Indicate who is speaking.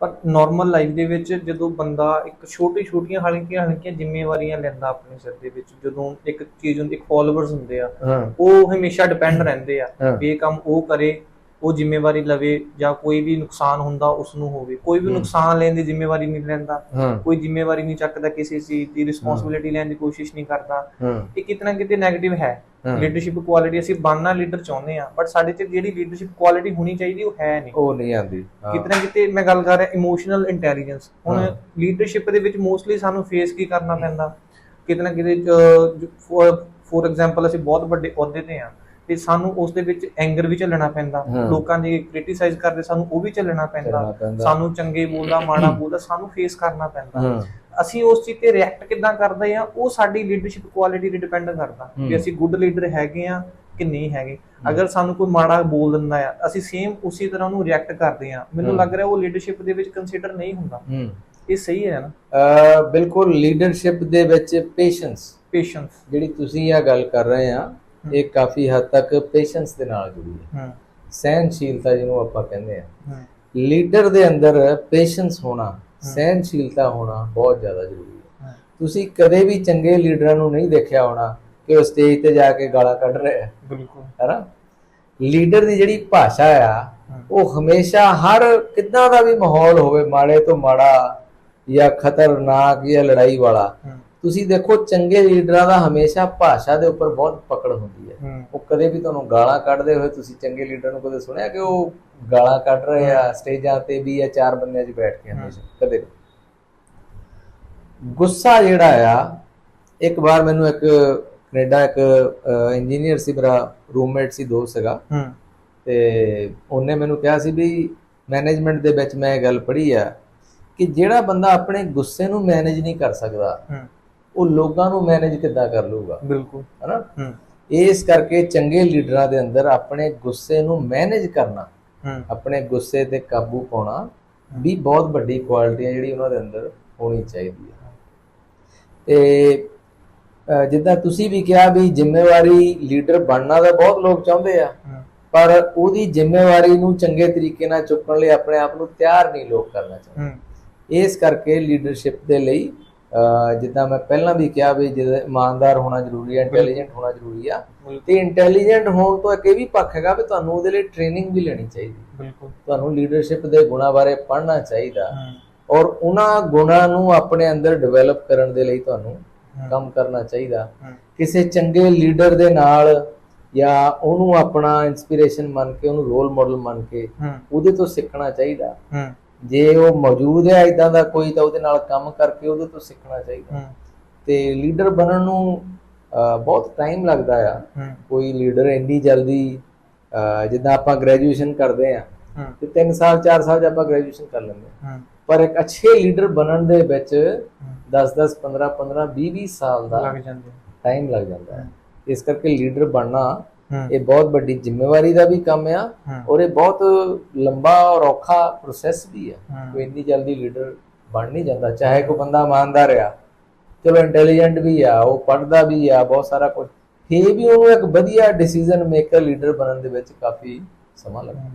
Speaker 1: ਪਰ normal life ਦੇ ਵਿੱਚ ਜਦੋਂ ਬੰਦਾ ਇੱਕ ਛੋਟੀ ਛੋਟੀਆਂ ਹਲਕੀਆਂ ਹਲਕੀਆਂ ਜ਼ਿੰਮੇਵਾਰੀਆਂ ਲੈਂਦਾ ਆਪਣੇ ਸਿਰ ਦੇ ਵਿੱਚ ਜਦੋਂ ਇੱਕ ਚੀਜ਼ ਹੁੰਦੀ ਇੱਕ ਫਾਲੋਅਰਸ ਹੁੰਦੇ ਆ ਉਹ ਹਮੇਸ਼ਾ ਡਿਪੈਂਡ ਰਹਿੰਦੇ ਆ। ਵੀ ਇਹ ਕੰਮ ਉਹ ਕਰੇ ਉਹ ਜ਼ਿੰਮੇਵਾਰੀ ਲਵੇ ਜਾਂ ਕੋਈ ਵੀ ਨੁਕਸਾਨ ਹੁੰਦਾ ਉਸ ਨੂੰ ਹੋਵੇ। ਕੋਈ ਵੀ। ਨੁਕਸਾਨ ਲੈਣ ਦੀ ਜ਼ਿੰਮੇਵਾਰੀ ਨਹੀਂ ਲੈਂਦਾ। ਕੋਈ ਜ਼ਿੰਮੇਵਾਰੀ ਨਹੀਂ ਚੱਕਦਾ ਕਿਸੇ ਚੀਜ਼ ਦੀ ਰਿਸਪੌਂਸਿਬਿਲਿਟੀ ਲੈਣ ਦੀ ਕੋਸ਼ਿਸ਼ ਨਹੀਂ ਕਰਦਾ। ਇਹ ਕਿਤਨਾ ਕਿਤੇ 네ਗੇਟਿਵ ਹੈ। ਲੀਡਰਸ਼ਿਪ ਕੁਆਲਿਟੀ ਅਸੀਂ ਬਣਨਾ ਲੀਡਰ ਚਾਹੁੰਦੇ ਆ ਬਟ ਸਾਡੇ 'ਚ ਜਿਹੜੀ ਲੀਡਰਸ਼ਿਪ ਕੁਆਲਿਟੀ ਹੋਣੀ ਚਾਹੀਦੀ ਉਹ ਹੈ ਨਹੀਂ।
Speaker 2: ਉਹ ਨਹੀਂ ਆਂਦੀ।
Speaker 1: ਕਿਤਨਾ ਕਿਤੇ ਮੈਂ ਗੱਲ ਕਰ ਰਿਹਾ ਇਮੋਸ਼ਨਲ ਇੰਟੈਲੀਜੈਂਸ ਹੁਣ। ਲੀਡਰਸ਼ਿਪ ਦੇ ਵਿੱਚ ਮੋਸਟਲੀ ਸਾਨੂੰ ਫੇਸ ਕੀ ਕਰਨਾ ਪੈਂਦਾ? ਕਿਤਨਾ ਕਿਤੇ ਫੋਰ ਐਗਜ਼ਾਮਪਲ ਅਸੀਂ ਬਹੁਤ ਵੱਡੇ ਅਹੁਦੇ ਤੇ ਆ ਤੇ ਸਾਨੂੰ ਉਸ ਦੇ ਵਿੱਚ ਐਂਗਰ ਵੀ ਝੱਲਣਾ ਪੈਂਦਾ। ਲੋਕਾਂ ਦੀ ਕ੍ਰਿਟਿਸਾਈਜ਼ ਕਰਦੇ ਸਾਨੂੰ ਉਹ ਵੀ ਝੱਲਣਾ ਪੈਂਦਾ।
Speaker 2: ਚੱਲਣਾ ਪੈਂਦਾ।
Speaker 1: ਸਾਨੂੰ ਚੰਗੇ ਬੋਲਦਾ ਮਾੜਾ ਬੋਲਦਾ ਸਾਨੂੰ ਫੇਸ ਕਰਨਾ ਪੈਂਦਾ। ਅਸੀਂ ਉਸ ਚੀਜ਼ ਤੇ ਰਿਐਕਟ ਕਿੱਦਾਂ ਕਰਦੇ ਆ ਉਹ ਸਾਡੀ ਲੀਡਰਸ਼ਿਪ ਕੁਆਲਿਟੀ ਤੇ ਡਿਪੈਂਡ ਕਰਦਾ। ਵੀ ਅਸੀਂ ਗੁੱਡ ਲੀਡਰ ਹੈਗੇ ਆ ਕਿ ਨਹੀਂ ਹੈਗੇ। ਅਗਰ ਸਾਨੂੰ ਕੋਈ ਮਾੜਾ ਬੋਲ ਦਿੰਦਾ ਆ ਅਸੀਂ ਸੇਮ ਉਸੇ ਤਰ੍ਹਾਂ ਉਹਨੂੰ ਰਿਐਕਟ ਕਰਦੇ ਆ ਮੈਨੂੰ। ਲੱਗ ਰਿਹਾ ਉਹ ਲੀਡਰਸ਼ਿਪ ਦੇ ਵਿੱਚ ਕੰਸੀਡਰ ਨਹੀਂ ਹੁੰਦਾ। ਇਹ ਸਹੀ ਹੈ ਨਾ?
Speaker 2: ਬਿਲਕੁਲ ਲੀਡਰਸ਼ਿਪ ਦੇ ਵਿੱਚ ਪੇਸ਼ੈਂਸ
Speaker 1: ਪੇਸ਼ੈਂਸ
Speaker 2: ਜਿਹੜੀ ਤੁਸੀਂ ਇਹ ਗੱਲ ਕਰ ਰਹੇ ਆ ਇਹ ਕਾਫੀ ਹੱਦ ਤੱਕ ਪੇਸ਼ੈਂਸ ਦੇ ਨਾਲ ਜੁੜੀ ਹੈ। ਸਹਿਨਸ਼ੀਲਤਾ ਜਿਹਨੂੰ ਆਪਾਂ ਕਹਿੰਦੇ ਆ ਲੀਡਰ ਦੇ ਅੰਦਰ ਪੇਸ਼ੈਂਸ ਹੋਣਾ ਸਹਿਨਸ਼ੀਲਤਾ ਹੋਣਾ ਬਹੁਤ ਜ਼ਿਆਦਾ ਜ਼ਰੂਰੀ ਹੈ। ਤੁਸੀਂ ਕਦੇ ਵੀ ਚੰਗੇ ਲੀਡਰਾਂ ਨੂੰ ਨਹੀਂ ਦੇਖਿਆ ਹੋਣਾ ਕਿ ਉਹ ਸਟੇਜ ਤੇ ਜਾ ਕੇ ਗਾਲਾਂ ਕੱਢ ਰਹੇ ਆ
Speaker 1: ਬਿਲਕੁਲ।
Speaker 2: ਹੈਨਾ? ਲੀਡਰ ਦੀ ਜਿਹੜੀ ਭਾਸ਼ਾ ਆ ਉਹ ਹਮੇਸ਼ਾ ਹਰ ਕਿੱਦਾਂ ਦਾ ਵੀ ਮਾਹੌਲ ਹੋਵੇ ਮਾੜੇ ਤੋਂ ਮਾੜਾ ਜਾਂ ਖਤਰਨਾਕ ਜਾਂ ਲੜਾਈ ਵਾਲਾ ਤੁਸੀਂ ਦੇਖੋ ਚੰਗੇ ਲੀਡਰਾਂ ਦਾ ਹਮੇਸ਼ਾ ਭਾਸ਼ਾ ਦੇ ਉੱਪਰ ਬਹੁਤ ਪਕੜ ਹੁੰਦੀ ਹੈ। ਉਹ ਕਦੇ ਵੀ ਤੁਹਾਨੂੰ ਗਾਲਾਂ ਕੱਢਦੇ ਹੋਏ ਤੁਸੀਂ ਚੰਗੇ ਲੀਡਰ ਨੂੰ ਕਦੇ ਸੁਣਿਆ ਕਿ ਉਹ ਗਾਲਾਂ ਕੱਢ ਰਹੇ ਆ ਸਟੇਜਾਂ ਤੇ ਵੀ ਜਾਂ ਚਾਰ ਬੰਦਿਆਂ 'ਚ ਬੈਠ ਕੇ ਹਮੇਸ਼ਾ ਕਦੇ। ਗੁੱਸਾ ਜਿਹੜਾ ਆ ਇੱਕ ਵਾਰ ਮੈਨੂੰ ਇੱਕ ਕੈਨੇਡਾ ਇੱਕ ਇੰਜੀਨੀਅਰ ਸੀ ਮੇਰਾ ਰੂਮਮੇਟ ਸੀ ਦੋਸਤ ਸੀਗਾ। ਤੇ ਉਹਨੇ ਮੈਨੂੰ ਕਿਹਾ ਸੀ ਵੀ ਮੈਨੇਜਮੈਂਟ ਦੇ ਵਿੱਚ ਮੈਂ ਇਹ ਗੱਲ ਪੜ੍ਹੀ ਆ ਕਿ ਜਿਹੜਾ ਬੰਦਾ ਆਪਣੇ ਗੁੱਸੇ ਨੂੰ ਮੈਨੇਜ ਨਹੀਂ ਕਰ ਸਕਦਾ ਉਹ ਲੋਕਾਂ ਨੂੰ ਮੈਨੇਜ ਕਿੱਦਾਂ ਕਰ ਲੂਗਾ
Speaker 1: ਬਿਲਕੁਲ।
Speaker 2: ਹਨਾ? ਇਸ ਕਰਕੇ ਚੰਗੇ ਲੀਡਰਾਂ ਦੇ ਅੰਦਰ ਆਪਣੇ ਗੁੱਸੇ ਨੂੰ ਮੈਨੇਜ ਕਰਨਾ ਆਪਣੇ ਗੁੱਸੇ ਤੇ ਕਾਬੂ ਪਾਉਣਾ ਵੀ ਬਹੁਤ ਵੱਡੀ ਕੁਆਲਿਟੀ ਹੈ ਜਿਹੜੀ ਉਹਨਾਂ ਦੇ ਅੰਦਰ ਹੋਣੀ ਚਾਹੀਦੀ ਹੈ ਤੇ ਜਿੱਦਾਂ ਤੁਸੀਂ ਵੀ ਕਿਹਾ ਵੀ ਜ਼ਿੰਮੇਵਾਰੀ ਲੀਡਰ ਬਣਨਾ ਤਾਂ ਬਹੁਤ ਲੋਕ ਚਾਹੁੰਦੇ ਆ ਪਰ ਉਹਦੀ ਜ਼ਿੰਮੇਵਾਰੀ ਨੂੰ ਚੰਗੇ ਤਰੀਕੇ ਨਾਲ ਚੁੱਕਣ ਲਈ ਆਪਣੇ ਆਪ ਨੂੰ ਤਿਆਰ ਨਹੀਂ ਲੋਕ ਕਰਨਾ ਚਾਹੁੰਦੇ। ਇਸ ਕਰਕੇ ਲੀਡਰਸ਼ਿਪ ਦੇ ਲਈ ਜਿੱਦਾਂ ਮੈਂ ਪਹਿਲਾਂ ਵੀ ਕਿਹਾ ਵੀ ਜਿਹਦੇ ਇਮਾਨਦਾਰ ਹੋਣਾ ਜ਼ਰੂਰੀ ਹੈ ਇੰਟੈਲੀਜੈਂਟ ਹੋਣਾ ਜ਼ਰੂਰੀ ਆ। ਤੇ ਇੰਟੈਲੀਜੈਂਟ ਹੋਣ ਤੋਂ ਇੱਕ ਇਹ ਵੀ ਪੱਖ ਹੈਗਾ ਵੀ ਤੁਹਾਨੂੰ ਉਹਦੇ ਲਈ ਟ੍ਰੇਨਿੰਗ ਵੀ ਲੈਣੀ ਚਾਹੀਦੀ।
Speaker 1: ਬਿਲਕੁਲ।
Speaker 2: ਤੁਹਾਨੂੰ ਲੀਡਰਸ਼ਿਪ ਦੇ ਗੁਣਾਂ ਬਾਰੇ ਪੜ੍ਹਨਾ ਚਾਹੀਦਾ। ਔਰ ਉਹਨਾਂ ਗੁਣਾਂ ਨੂੰ ਆਪਣੇ ਅੰਦਰ ਡਿਵੈਲਪ ਕਰਨ ਦੇ ਲਈ ਤੁਹਾਨੂੰ ਕੰਮ ਕਰਨਾ ਚਾਹੀਦਾ। ਕਿਸੇ ਚੰਗੇ ਲੀਡਰ ਦੇ ਨਾਲ ਜਾਂ ਉਹਨੂੰ ਆਪਣਾ ਇਨਸਪੀਰੇਸ਼ਨ ਮੰਨ ਕੇ ਉਹਨੂੰ ਰੋਲ ਮਾਡਲ ਮੰਨ ਕੇ ਉਹਦੇ ਤੋਂ ਸਿੱਖਣਾ ਚਾਹੀਦਾ। ਜੇ ਉਹ ਮੌਜੂਦ ਹੈ ਇਦਾਂ ਦਾ ਕੋਈ ਤਾਂ ਉਹਦੇ ਨਾਲ ਕੰਮ ਕਰਕੇ ਉਹਦੇ ਤੋਂ ਸਿੱਖਣਾ ਚਾਹੀਦਾ। ਤੇ ਲੀਡਰ ਬਣਨ ਨੂੰ ਬਹੁਤ ਟਾਈਮ ਲੱਗਦਾ ਆ। ਕੋਈ ਲੀਡਰ ਇੰਨੀ ਜਲਦੀ ਜਿੱਦਾਂ ਆਪਾਂ ਗ੍ਰੈਜੂਏਸ਼ਨ ਕਰਦੇ ਆ ਤੇ 3 ਸਾਲ 4 ਸਾਲ ਆਪਾਂ ਗ੍ਰੈਜੂਏਸ਼ਨ ਕਰ ਲੈਂਦੇ ਪਰ ਇੱਕ ਅੱਛੇ ਲੀਡਰ ਬਣਨ ਦੇ ਵਿੱਚ
Speaker 1: ਹਮ,
Speaker 2: 10 10 15 15 20 20 ਸਾਲ ਦਾ
Speaker 1: ਲੱਗ ਜਾਂਦੇ
Speaker 2: ਟਾਈਮ ਲੱਗ ਜਾਂਦਾ ਹੈ। ਇਸ ਕਰਕੇ ਲੀਡਰ ਬਣਨਾ ਇਹ ਬਹੁਤ ਵੱਡੀ ਜ਼ਿੰਮੇਵਾਰੀ ਦਾ ਵੀ ਕੰਮ ਆ ਔਰ ਇਹ ਬਹੁਤ ਲੰਬਾ ਔਰ ਔਖਾ ਪ੍ਰੋਸੈਸ ਵੀ ਆ। ਕੋਈ ਇੰਨੀ ਜਲਦੀ ਲੀਡਰ ਬਣ ਨਹੀਂ ਜਾਂਦਾ ਚਾਹੇ ਕੋਈ ਬੰਦਾ ਇਮਾਨਦਾਰ ਆ। ਚਲੋ ਇੰਟੈਲੀਜੈਂਟ ਵੀ ਆ ਉਹ ਪੜ੍ਹਦਾ ਵੀ ਆ ਬਹੁਤ ਸਾਰਾ ਕੁਝ ਫੇਰ ਵੀ ਉਹਨੂੰ ਇੱਕ ਵਧੀਆ ਡਿਸੀਜਨ ਮੇਕਰ ਲੀਡਰ ਬਣਨ ਦੇ ਵਿੱਚ ਕਾਫੀ ਸਮਾਂ ਲੱਗਦਾ।